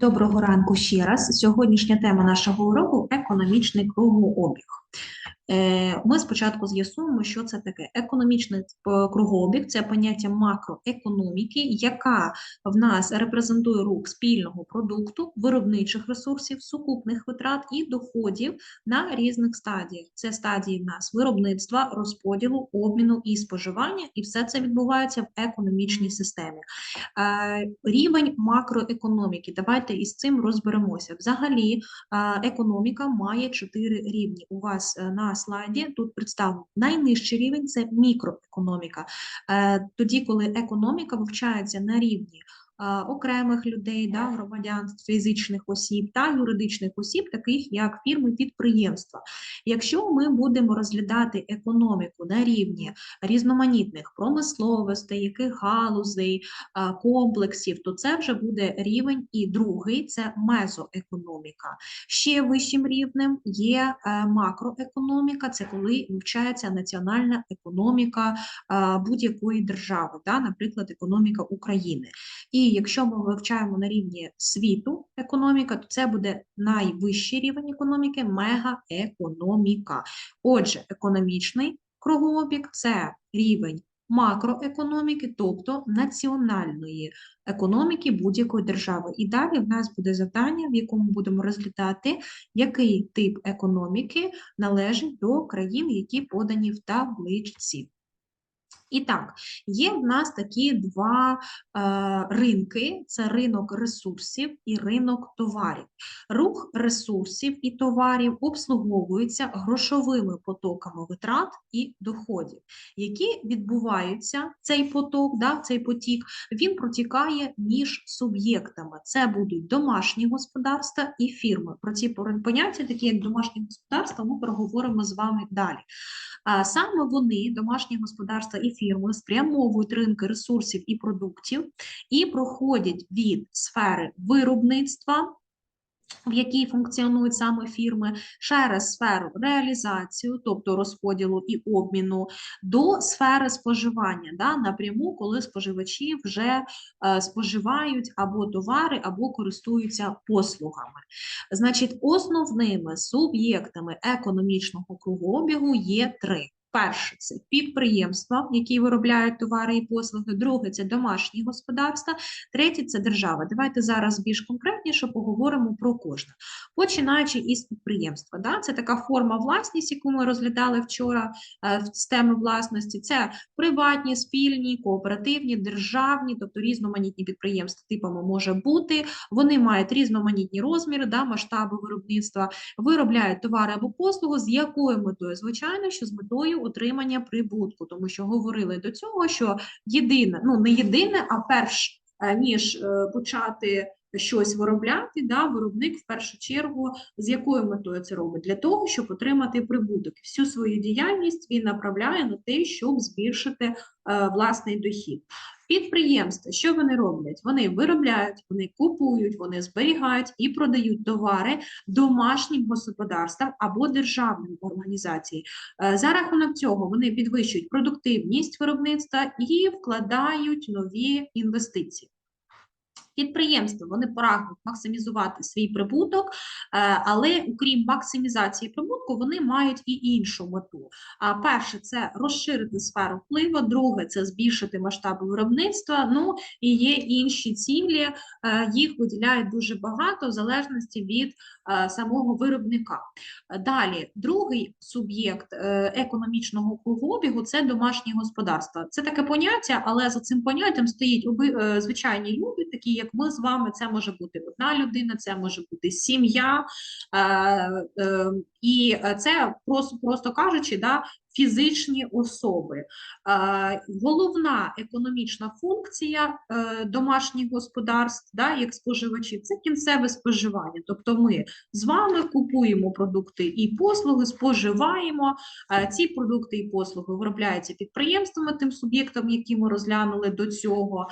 Доброго ранку ще раз. Сьогоднішня тема нашого уроку економічний кругообіг. Е, Ми спочатку з'ясуємо, що це таке. Економічний е, кругообіг це поняття макроекономіки, яка в нас репрезентує рух спільного продукту, виробничих ресурсів, сукупних витрат і доходів на різних стадіях. Це стадії в нас виробництва, розподілу, обміну і споживання, і все це відбувається в економічній системі. Е, Рівень макроекономіки. Давайте із цим розберемося. Взагалі, економіка має чотири рівні. У вас е, слайді тут представлено найнижчий рівень це мікроекономіка. Е, Тоді, коли економіка вивчається на рівні окремих людей, да, громадян, фізичних осіб та юридичних осіб, таких як фірми, підприємства. Якщо ми будемо розглядати економіку на рівні різноманітних промисловостей, яких галузей, комплексів, то це вже буде рівень і другий це мезоекономіка. Ще вищим рівнем є е, макроекономіка, це коли вивчається національна економіка будь-якої держави, да, наприклад, економіка України. І якщо ми вивчаємо на рівні світу економіка, то це буде найвищий рівень економіки мегаекономіка. Отже, економічний кругообіг це рівень макроекономіки, тобто національної економіки будь-якої держави. І далі в нас буде завдання, в якому будемо розглядати, який тип економіки належить до країн, які подані в табличці. І так, є в нас такі два е, ринки: це ринок ресурсів і ринок товарів. Рух ресурсів і товарів обслуговується грошовими потоками витрат і доходів, які відбуваються цей поток, да, цей потік, він протікає між суб'єктами. Це будуть домашні господарства і фірми. Про ці поняття, такі як домашні господарства, ми проговоримо з вами далі. А саме вони, домашні господарства і фірми, спрямовують ринки ресурсів і продуктів і проходять від сфери виробництва. В якій функціонують саме фірми, через сферу реалізацію, тобто розподілу і обміну, до сфери споживання, да, напряму, коли споживачі вже е, споживають або товари, або користуються послугами. Значить, основними суб'єктами економічного кругообігу є три. Перше це підприємства, які виробляють товари і послуги. Друге це домашні господарства. Третє це держава. Давайте зараз більш конкретніше поговоримо про кожне. Починаючи із підприємства. Да? Це така форма власність, яку ми розглядали вчора е, з теми власності. Це приватні, спільні, кооперативні, державні, тобто різноманітні підприємства типами може бути. Вони мають різноманітні розміри, да, масштаби виробництва, виробляють товари або послугу, з якою метою? Звичайно, що з метою отримання прибутку, тому що говорили до цього, що єдине, ну не єдине, а перш е, ніж е, почати щось виробляти, да, виробник в першу чергу з якою метою це робить? Для того, щоб отримати прибуток. Всю свою діяльність він направляє на те, щоб збільшити е, власний дохід. Підприємства, що вони роблять? Вони виробляють, вони купують, вони зберігають і продають товари домашнім господарствам або державним організаціям. Е, За рахунок цього вони підвищують продуктивність виробництва і вкладають нові інвестиції. Підприємства вони прагнуть максимізувати свій прибуток, е, але окрім максимізації прибутку, вони мають і іншу мету. А перше це розширити сферу впливу, друге це збільшити масштаби виробництва. Ну і є інші цілі, е, їх виділяють дуже багато в залежності від е, самого виробника. Далі, другий суб'єкт економічного кругообігу це домашні господарства. Це таке поняття, але за цим поняттям стоїть звичайні люди, такі як ми з вами. Це може бути одна людина, це може бути сім'я, е, е, і це просто, просто кажучи, да, фізичні особи. Е, головна економічна функція домашніх господарств, да, як споживачів, це кінцеве споживання. Тобто ми з вами купуємо продукти і послуги, споживаємо. Ці продукти і послуги виробляються підприємствами, тим суб'єктом, які ми розглянули до цього.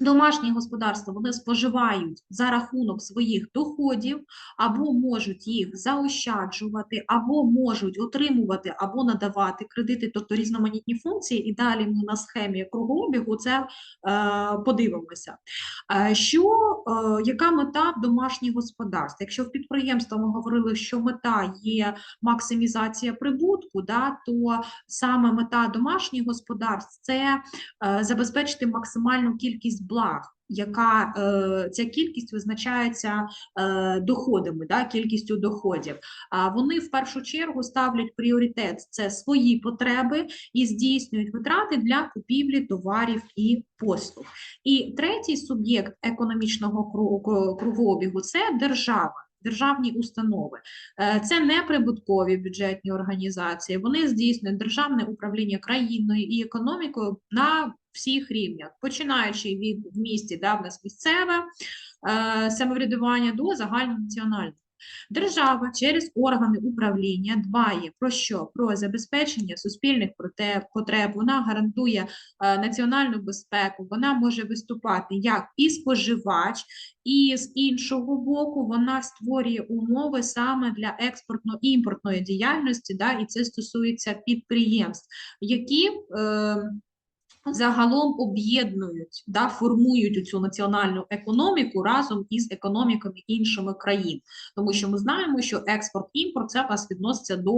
Домашні господарства вони споживають за рахунок своїх доходів, або можуть їх заощаджувати, або можуть отримувати або надавати кредити, тобто різноманітні функції. І далі ми на схемі кругообігу це е, подивимося. Е, що, е, яка мета домашніх господарств? Якщо в підприємства ми говорили, що мета є максимізація прибутку, да, то саме мета домашніх господарств це е, забезпечити максимальну кількість благ, яка е, ця кількість визначається е, доходами, да, кількістю доходів. А вони в першу чергу ставлять пріоритет це свої потреби і здійснюють витрати для купівлі товарів і послуг. І третій суб'єкт економічного кру- кругообігу це держава. Державні установи Е, це не прибуткові бюджетні організації. Вони здійснюють державне управління країною і економікою на всіх рівнях, починаючи від в місті, да, в нас місцеве е, самоврядування до загальнонаціонального. Держава через органи управління дбає про що? Про забезпечення суспільних потреб. Вона гарантує е, національну безпеку. Вона може виступати як і споживач, і з іншого боку, вона створює умови саме для експортно-імпортної діяльності, да, і це стосується підприємств, які е, загалом об'єднують, да, формують цю національну економіку разом із економіками іншими країн. Тому що ми знаємо, що експорт-імпорт це вас відноситься до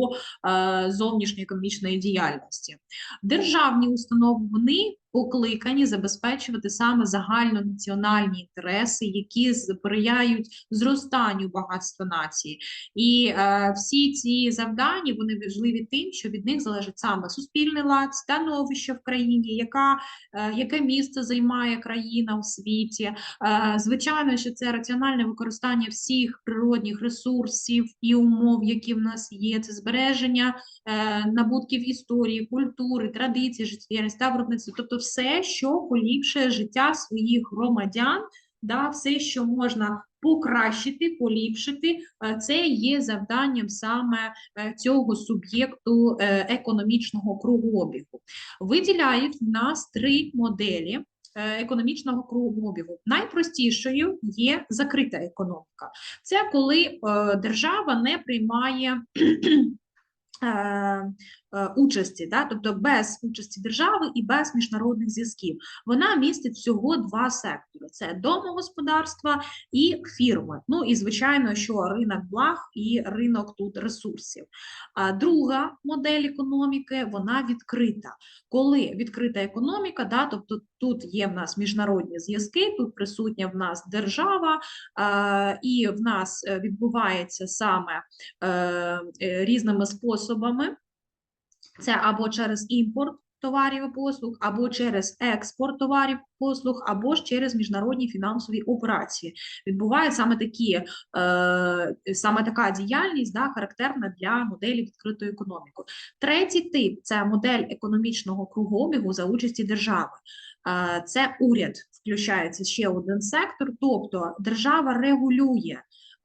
е, зовнішньої економічної діяльності. Державні установи вони покликані забезпечувати саме загальнонаціональні інтереси, які сприяють зростанню багатства нації. І е, всі ці завдання вони важливі тим, що від них залежить саме суспільний лад, становище в країні, яка, е, яке місце займає країна у світі. Е, звичайно, що це раціональне використання всіх природних ресурсів і умов, які в нас є. Це збереження е, набутків історії, культури, традицій, життєвості та виробництва, тобто все, що поліпшує життя своїх громадян, да, все, що можна покращити, поліпшити, е, це є завданням саме е, цього суб'єкту е, економічного кругообігу. Виділяють в нас три моделі. Економічного кругообігу найпростішою є закрита економіка. Це коли держава не приймає участі, да? тобто без участі держави і без міжнародних зв'язків. Вона містить всього два сектори: це домогосподарства і фірми. Ну і звичайно, що ринок благ і ринок тут ресурсів. А друга модель економіки вона відкрита. Коли відкрита економіка, да, тобто тут є в нас міжнародні зв'язки, тут присутня в нас держава, і в нас е, відбувається саме е, е, різними способами. Це або через імпорт товарів і послуг, або через експорт товарів і послуг, або ж через міжнародні фінансові операції. Відбувають саме такі, е, саме така діяльність, да, характерна для моделі відкритої економіки. Третій тип це модель економічного кругообігу за участі держави. Е, Це уряд включається ще один сектор, тобто держава регулює.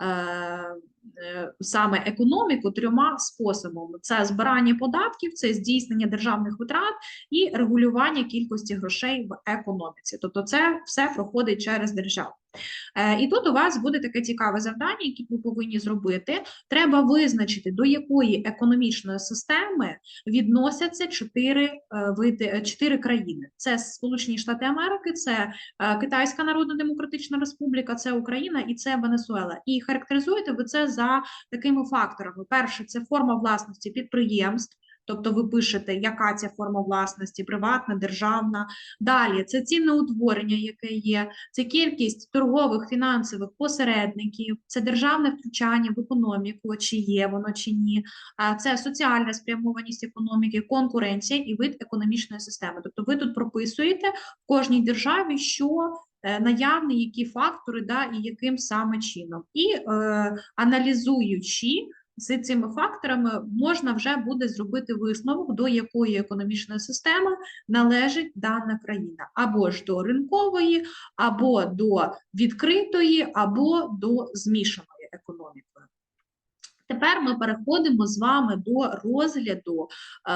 е, Саме економіку трьома способами: це збирання податків, це здійснення державних витрат і регулювання кількості грошей в економіці. Тобто, це все проходить через державу. Е, І тут у вас буде таке цікаве завдання, яке ви повинні зробити. Треба визначити, до якої економічної системи відносяться чотири е, види е, чотири країни: це Сполучені Штати Америки, це е, Китайська Народна Демократична Республіка, це Україна і це Венесуела. І характеризуєте ви це за такими факторами: перше це форма власності підприємств. Тобто ви пишете, яка ця форма власності, приватна, державна. Далі це ціноутворення, яке є, це кількість торгових фінансових посередників, це державне втручання в економіку, чи є воно чи ні, це соціальна спрямованість економіки, конкуренція і вид економічної системи. Тобто ви тут прописуєте в кожній державі, що наявні, які фактори, да, і яким саме чином. І е, аналізуючи з цими факторами, можна вже буде зробити висновок, до якої економічної системи належить дана країна, або ж до ринкової, або до відкритої, або до змішаної економіки. Тепер ми переходимо з вами до розгляду е,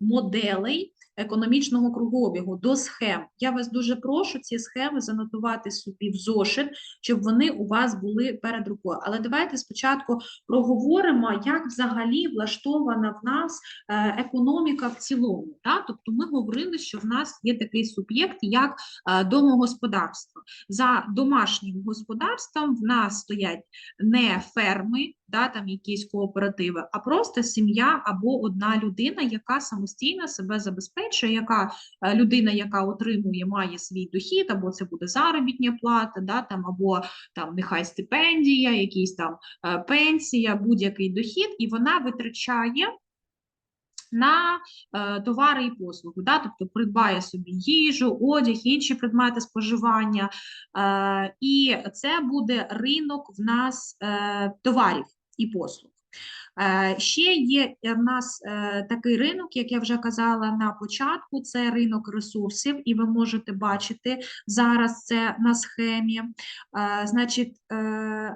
моделей економічного кругообігу, до схем. Я вас дуже прошу ці схеми занотувати собі в зошит, щоб вони у вас були перед рукою. Але давайте спочатку проговоримо, як взагалі влаштована в нас е, економіка в цілому. Так? Тобто ми говорили, що в нас є такий суб'єкт, як е, домогосподарство. За домашнім господарством в нас стоять не ферми, да, там якісь кооперативи, а просто сім'я або одна людина, яка самостійно себе забезпечує, яка е, людина, яка отримує, має свій дохід, або це буде заробітня плата, да, там, або там нехай стипендія, якісь там е, пенсія, будь-який дохід, і вона витрачає. На е, товари і послуги, да? тобто придбає собі їжу, одяг, інші предмети споживання, е, і це буде ринок в нас е, товарів і послуг. Е, Ще є в нас е, такий ринок, як я вже казала на початку, це ринок ресурсів, і ви можете бачити зараз це на схемі. Е, Значить, е,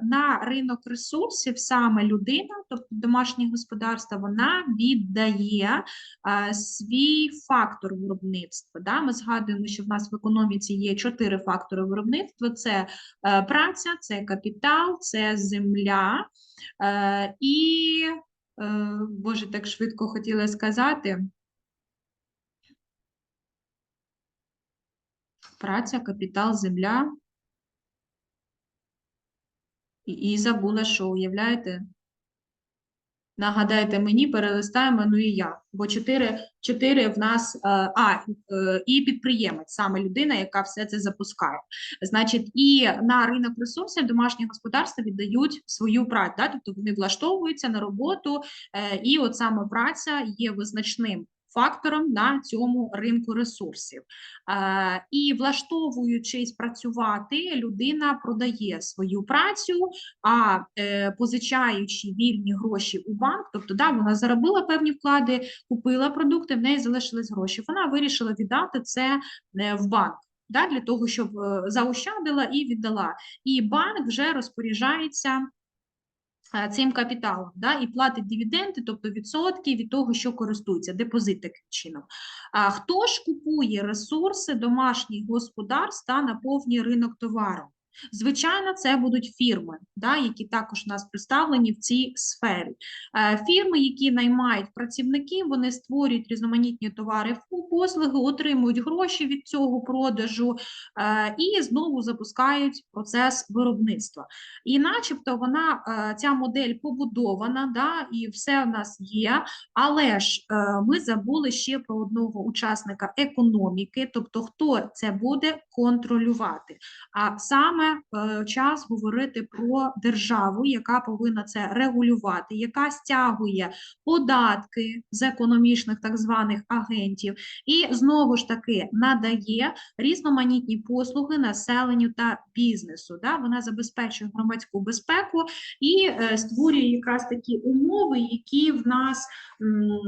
на ринок ресурсів саме людина, тобто домашнє господарство, вона віддає е, свій фактор виробництва. Да? Ми згадуємо, що в нас в економіці є чотири фактори виробництва: це е, праця, це капітал, це земля. Е, І, е, Боже, так швидко хотіла сказати. Праця, капітал, земля. І, і забула, що уявляєте? Нагадайте мені, перелистаємо, ну і я. Бо чотири, чотири в нас, е, а, е, і підприємець, саме людина, яка все це запускає. Значить, і на ринок ресурсів домашні господарства віддають свою працю, да? тобто вони влаштовуються на роботу, е, і от саме праця є визначним фактором на цьому ринку ресурсів. І влаштовуючись працювати, людина продає свою працю, а е, позичаючи вільні гроші у банк, тобто да, вона заробила певні вклади, купила продукти, в неї залишились гроші. Вона вирішила віддати це е, в банк. Да, для того, щоб е, заощадила і віддала. І банк вже розпоряджається цим капіталом да, і платить дивіденди, тобто відсотки від того, що користується, депозит таким чином. А хто ж купує ресурси домашніх господарств та наповнює ринок товару? Звичайно, це будуть фірми, да, які також у нас представлені в цій сфері. Е, Фірми, які наймають працівників, вони створюють різноманітні товари послуги, отримують гроші від цього продажу е, і знову запускають процес виробництва. І начебто вона, е, ця модель побудована, да, і все в нас є, але ж ми забули ще про одного учасника економіки, тобто хто це буде контролювати. А саме е, час говорити про державу, яка повинна це регулювати, яка стягує податки з економічних так званих агентів, і знову ж таки надає різноманітні послуги населенню та бізнесу. Да? Вона забезпечує громадську безпеку і е, створює якраз такі умови, які в нас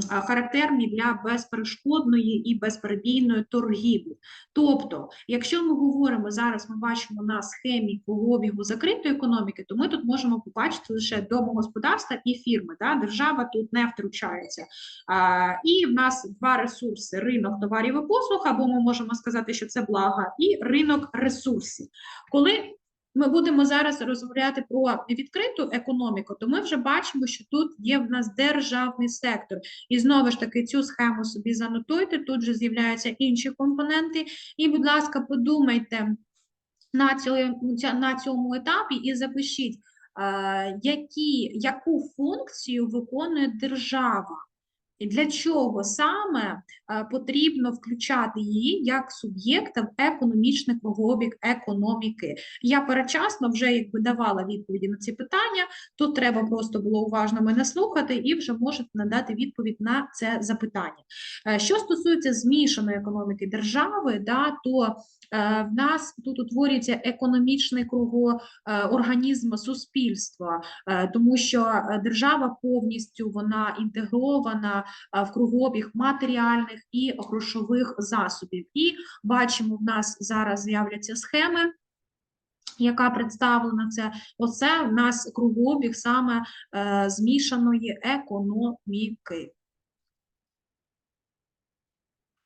характерні для безперешкодної і безперебійної торгівлі. Тобто, якщо ми говоримо зараз, ми бачимо на схемі обігу закритої економіки, то ми тут можемо побачити лише домогосподарства і фірми. Да? Держава тут не втручається. А, І в нас два ресурси: ринок товарів і послуг, або ми можемо сказати, що це блага, і ринок ресурсів. Коли ми будемо зараз розмовляти про відкриту економіку, то ми вже бачимо, що тут є в нас державний сектор. І знову ж таки цю схему собі занотуйте, тут вже з'являються інші компоненти. І, будь ласка, подумайте на цьому, на цьому етапі і запишіть, е, які, яку функцію виконує держава. І для чого саме е, потрібно включати її як суб'єкта в економічний кругообіг економіки? Я передчасно вже якби давала відповіді на ці питання. Тут треба просто було уважно мене слухати і вже можете надати відповідь на це запитання. Е, Що стосується змішаної економіки держави, да, то е, в нас тут утворюється економічний кругоорганізм суспільства, тому що держава повністю вона інтегрована в кругообіг матеріальних і грошових засобів. І бачимо, в нас зараз з'являться схеми. Яка представлена це? Оце в нас кругообіг саме е, змішаної економіки.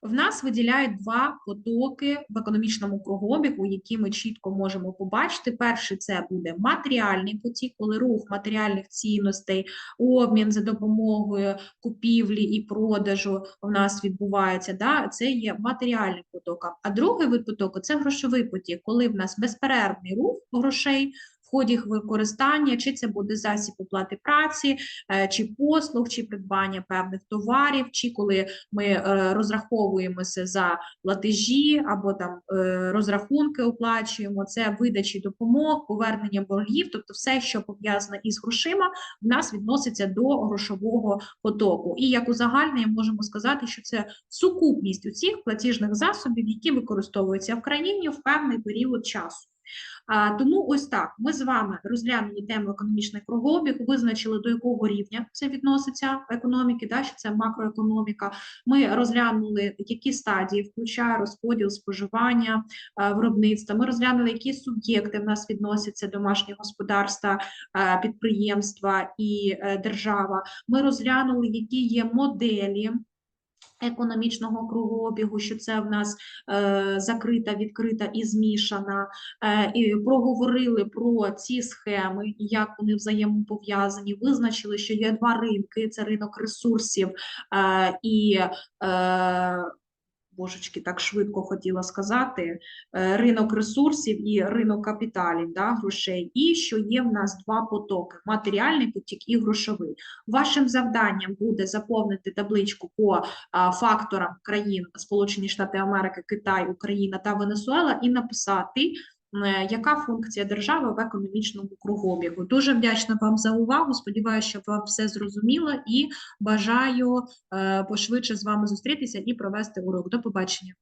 В нас виділяють два потоки в економічному кругообігу, які ми чітко можемо побачити. Перший це буде матеріальний потік, коли рух матеріальних цінностей, обмін за допомогою купівлі і продажу у нас відбувається. Да? Це є матеріальний поток. А другий вид потоку це грошовий потік, коли в нас безперервний рух грошей. В ході їх використання, чи це буде засіб оплати праці, е, чи послуг, чи придбання певних товарів, чи коли ми е, розраховуємося за платежі або там е, розрахунки оплачуємо, це видачі допомог, повернення боргів, тобто все, що пов'язане із грошима, в нас відноситься до грошового потоку. І як узагальнення можемо сказати, що це сукупність усіх платіжних засобів, які використовуються в країні в певний період часу. А, тому ось так ми з вами розглянули тему економічний кругообіг, визначили до якого рівня це відноситься економіки, да, що це макроекономіка. Ми розглянули, які стадії включає розподіл споживання е, виробництва. Ми розглянули, які суб'єкти в нас відносяться домашні господарства, е, підприємства і е, держава. Ми розглянули, які є моделі економічного кругообігу, що це в нас е, закрита, відкрита і змішана, е, і проговорили про ці схеми, як вони взаємопов'язані, визначили, що є два ринки: це ринок ресурсів е, і. Е, Божечки, так швидко хотіла сказати, е, ринок ресурсів і ринок капіталів, да, грошей, і що є в нас два потоки: матеріальний потік і грошовий. Вашим завданням буде заповнити табличку по факторам країн Сполучені Штати Америки, Китай, Україна та Венесуела і написати. Е, Яка функція держави в економічному кругобігу. Дуже вдячна вам за увагу. Сподіваюся, що вам все зрозуміло і бажаю е, пошвидше з вами зустрітися і провести урок. До побачення.